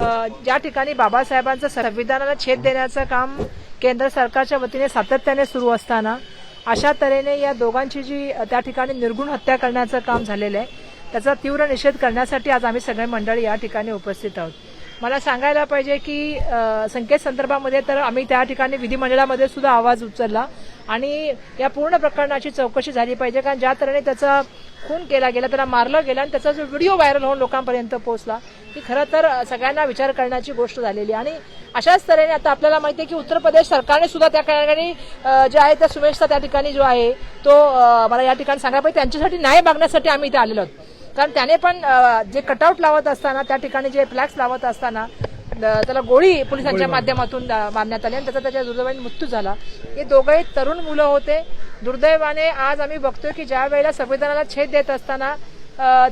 ज्या ठिकाणी बाबासाहेबांचं संविधानाला छेद देण्याचं काम केंद्र सरकारच्या वतीने सातत्याने सुरू असताना अशा तऱ्हेने या दोघांची जी त्या ठिकाणी निर्गुण हत्या करण्याचं काम झालेलं आहे त्याचा तीव्र निषेध करण्यासाठी आज आम्ही सगळे मंडळी या ठिकाणी उपस्थित आहोत. मला सांगायला पाहिजे की संकेत संदर्भामध्ये तर आम्ही त्या ठिकाणी विधिमंडळामध्ये सुद्धा आवाज उचलला. आणि या पूर्ण प्रकरणाची चौकशी झाली पाहिजे कारण ज्या तऱ्हेने त्याचा खून केला गेला त्याला मारलं गेलं आणि त्याचा जो व्हिडिओ व्हायरल होऊन लोकांपर्यंत पोहोचला ही खरं तर सगळ्यांना विचार करण्याची गोष्ट झालेली. आणि अशाच तऱ्हेने आता आपल्याला माहिती आहे की उत्तर प्रदेश सरकारने सुद्धा त्या ठिकाणी जे आहे त्या सुमेशचा त्या ठिकाणी जो आहे तो मला या ठिकाणी सांगायला पाहिजे त्यांच्यासाठी न्याय मागण्यासाठी आम्ही इथे आलेलो आहोत. कारण त्याने पण जे कटआउट लावत असताना त्या ठिकाणी जे फ्लॅक्स लावत असताना त्याला गोळी पोलिसांच्या माध्यमातून मारण्यात आली आणि त्याचा त्याच्या दुर्दैवाने मृत्यू झाला. हे दोघंही तरुण मुलं होते. दुर्दैवाने आज आम्ही बघतोय की ज्या वेळेला संविधानाला छेद देत असताना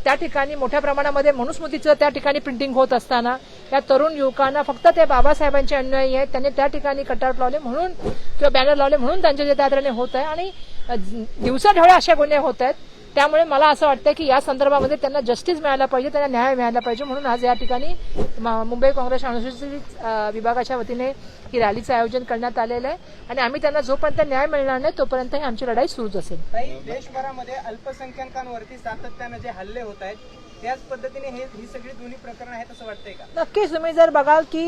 त्या ठिकाणी मोठ्या प्रमाणामध्ये मनुस्मृतीचं त्या ठिकाणी प्रिंटिंग होत असताना या तरुण युवकांना फक्त ते बाबासाहेबांचे अन्यायी आहेत. त्यांनी त्या ठिकाणी कटआउट लावले म्हणून किंवा बॅनर लावले म्हणून त्यांच्या जे त्या होत आहे. आणि अ, दिवसाढवळे अशा गुन्हे होत आहेत. त्यामुळे मला असं वाटतं की या संदर्भामध्ये त्यांना जस्टिस मिळायला पाहिजे त्यांना न्याय मिळायला पाहिजे. म्हणून आज या ठिकाणी मुंबई काँग्रेस अनुसूचित विभागाच्या वतीने ही रॅलीचं आयोजन करण्यात आलेलं आहे. आणि आम्ही त्यांना जोपर्यंत न्याय मिळणार नाही तोपर्यंत ही आमची लढाई सुरूच असेल. देशभरामध्ये अल्पसंख्याकांवरती सातत्यानं जे हल्ले होत आहेत त्याच पद्धतीने हे ही सगळी दोन्ही प्रकरण आहेत असं वाटतंय का? नक्कीच. तुम्ही जर बघाल की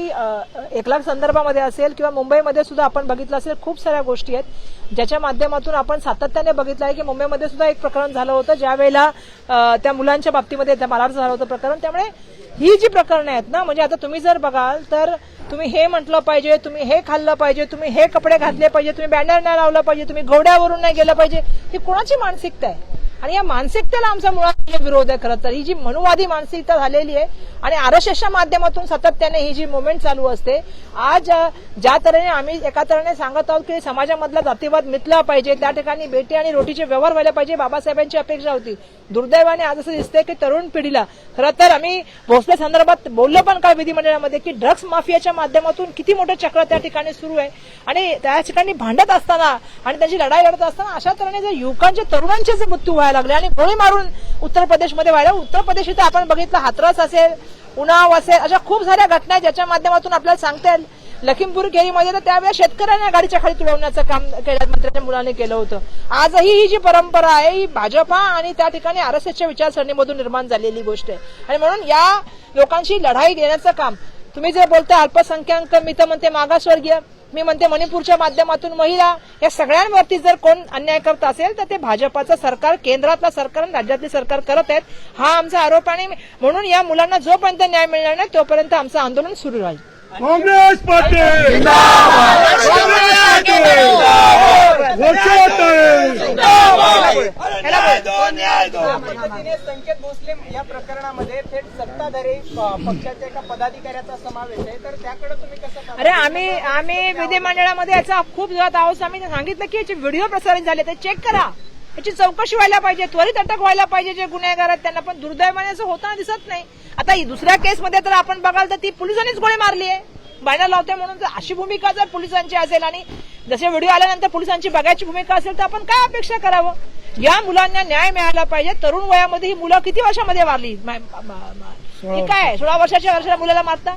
एक लाख संदर्भामध्ये असेल किंवा मुंबईमध्ये सुद्धा आपण बघितलं असेल खूप साऱ्या गोष्टी आहेत ज्याच्या माध्यमातून आपण सातत्याने बघितलं आहे की मुंबईमध्ये सुद्धा एक प्रकरण झालं होतं ज्यावेळेला त्या मुलांच्या बाबतीमध्ये त्या मालाचं झालं होतं प्रकरण. त्यामुळे ही जी प्रकरणं आहेत ना म्हणजे आता तुम्ही जर बघाल तर तुम्ही हे म्हटलं पाहिजे तुम्ही हे खाल्लं पाहिजे तुम्ही हे कपडे घातले पाहिजे तुम्ही बॅनर नाही लावलं पाहिजे तुम्ही घोड्यावरून नाही गेलं पाहिजे ही कोणाची मानसिकता आहे? आणि या मानसिकतेला आमचा मुळात विरोध आहे खरं तर. ही जी मनुवादी मानसिकता झालेली आहे आणि आरएसएसच्या माध्यमातून सातत्याने ही जी मुवमेंट चालू असते आज ज्या तऱ्हेने आम्ही एका तऱ्हेने सांगत आहोत की समाजामधला जातीवाद मिटला पाहिजे त्या ठिकाणी बेटी आणि रोटीचे व्यवहार व्हायला पाहिजे बाबासाहेबांची अपेक्षा होती. दुर्दैवाने आज असं दिसतंय की तरुण पिढीला खरं तर आम्ही भोसले संदर्भात बोललो पण काय विधिमंडळामध्ये की ड्रग्स माफियाच्या माध्यमातून किती मोठं चक्र त्या ठिकाणी सुरू आहे. आणि त्या ठिकाणी भांडत असताना आणि त्यांची लढाई लढत असताना अशा तऱ्हेने जर युवकांचे तरुणांचे जे मृत्यू व्हायला लागले आणि गोळी मारून उत्तर उत्तर प्रदेशमध्ये वाढव उत्तर प्रदेश इथं आपण बघितलं हाथरस असेल उन्हाव असेल अशा खूप साऱ्या घटना आहेत ज्याच्या माध्यमातून आपल्याला सांगता येईल. लखीमपूर केरीमध्ये म्हणजे तर त्यावेळेस शेतकऱ्यांना गाडीच्या खाली तुडवण्याचं काम कैलास मंत्र्याच्या मुलाने केलं होतं. आजही ही जी परंपरा आहे ही भाजपा आणि त्या ठिकाणी आरएसएसच्या विचारसरणीमधून निर्माण झालेली गोष्ट आहे. आणि म्हणून या लोकांशी लढाई घेण्याचं काम तुम्ही जे बोलताय अल्पसंख्याक मी तर म्हणते मागासवर्गीय मी म्हणते मणिपूरच्या माध्यमातून महिला या सगळ्यांवरती जर कोण अन्याय करत असेल तर ते भाजपाचं सरकार केंद्रातलं सरकार आणि राज्यातली सरकार करत आहेत. हा आमचा आरोप आणि म्हणून या मुलांना जोपर्यंत न्याय मिळणार नाही तोपर्यंत आमचं आंदोलन सुरू राहील. काँग्रेस संकेत भोसले या प्रकरणामध्ये थेट सत्ताधारी पक्षाच्या एका पदाधिकाऱ्याचा समावेश आहे तर त्याकडे तुम्ही कसं अरे आम्ही आम्ही विधिमंडळामध्ये याचा खूप जोरात आहोत आम्ही सांगितलं की याचे व्हिडिओ प्रसारित झाले ते चेक करा. याची चौकशी व्हायला पाहिजे त्वरित अटक व्हायला पाहिजे जे गुन्हेगार आहेत त्यांना पण दुर्दैवाने असं होताना दिसत नाही. आता दुसऱ्या केसमध्ये तर आपण बघाल तर ती पोलिसांनीच गोळी मारली आहे. बायना लावते म्हणून जर अशी भूमिका जर पोलिसांची असेल आणि जसे व्हिडिओ आल्यानंतर पोलिसांची बघायची भूमिका असेल तर आपण काय अपेक्षा करावं? या मुलांना न्याय मिळाला पाहिजे. तरुण वयामध्ये ही मुलं किती वर्षामध्ये ही काय सोळा वर्षाच्या वर्षाला मुलाला मारता?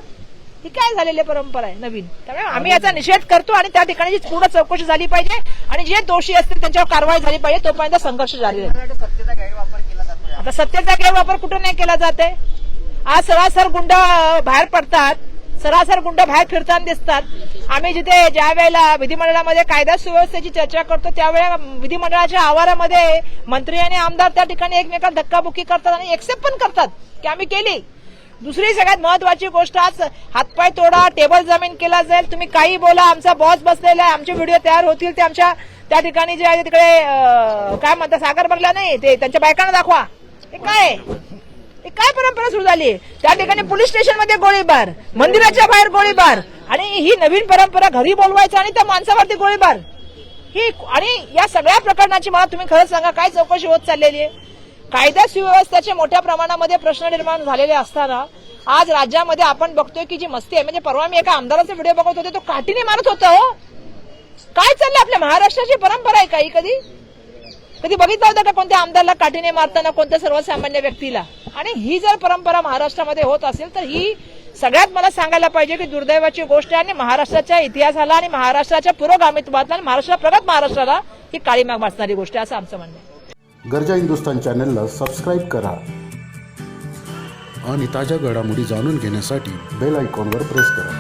ही काय झालेली परंपरा आहे? नवीन. त्यामुळे आम्ही याचा निषेध करतो आणि त्या ठिकाणी जी पूर्ण चौकशी झाली पाहिजे. आणि जे दोषी असतील त्यांच्यावर कारवाई झाली पाहिजे. तोपर्यंत संघर्ष जारी राहील सत्तेचा गैरवापर केला जातोय. आता सत्तेचा गैरवापर कुठं नाही केला जाते आज सरासर गुंड बाहेर पडतात. सरासर गुंड बाहेर फिरताना दिसतात. आम्ही जिथे ज्या वेळेला विधिमंडळामध्ये कायदा सुव्यवस्थेची चर्चा करतो त्यावेळेला विधिमंडळाच्या आवारामध्ये मंत्री आणि आमदार त्या ठिकाणी एकमेकाला धक्काबुक्की करतात आणि एक्सेप्ट पण करतात की आम्ही केली. दुसरी सगळ्यात महत्वाची गोष्ट आज हातपाय तोडा टेबल जमीन केला जाईल. तुम्ही काही बोला आमचा बॉस बसलेला आहे आमचे व्हिडिओ तयार होतील ते आमच्या त्या ठिकाणी जे आहे तिकडे काय म्हणतात सागर भरला नाही ते त्यांच्या बायकांना दाखवा. ते काय? आहे? काय परंपरा सुरू झाली? त्या ठिकाणी पोलीस स्टेशनमध्ये गोळीबार मंदिराच्या बाहेर गोळीबार आणि ही नवीन परंपरा घरी बोलवायचं आणि त्या माणसावरती गोळीबार. ही आणि या सगळ्या प्रकरणाची मला तुम्ही खरंच सांगा काय चौकशी होत चाललेली आहे? कायदा सुव्यवस्थेचे मोठ्या प्रमाणामध्ये प्रश्न निर्माण झालेले असताना आज राज्यामध्ये आपण बघतोय की जी मस्ती आहे म्हणजे परवा मी एका आमदाराचा व्हिडिओ बघत होते तो काठीने मारत होता हो. काय चाललं आपल्या महाराष्ट्राची परंपरा आहे काही कधी? कधी बघितलं होतं का कोणत्या आमदारला काठीने मारताना कोणत्या सर्वसामान्य व्यक्तीला? आणि ही जर परंपरा महाराष्ट्रामध्ये होत असेल तर ही सगळ्यात मला सांगायला पाहिजे की दुर्दैवाची गोष्ट आहे आणि महाराष्ट्राच्या इतिहासाला आणि महाराष्ट्राच्या पुरोगामित्वाला आणि महाराष्ट्र प्रगत महाराष्ट्राला ही काळी माग वाचणारी गोष्ट आहे असं आमचं म्हणणं आहे. गरजा हिंदुस्तान चॅनलला सबस्क्राईब करा आणि ताज्या घडामोडी जाणून घेण्यासाठी बेल आयकॉनवर प्रेस करा.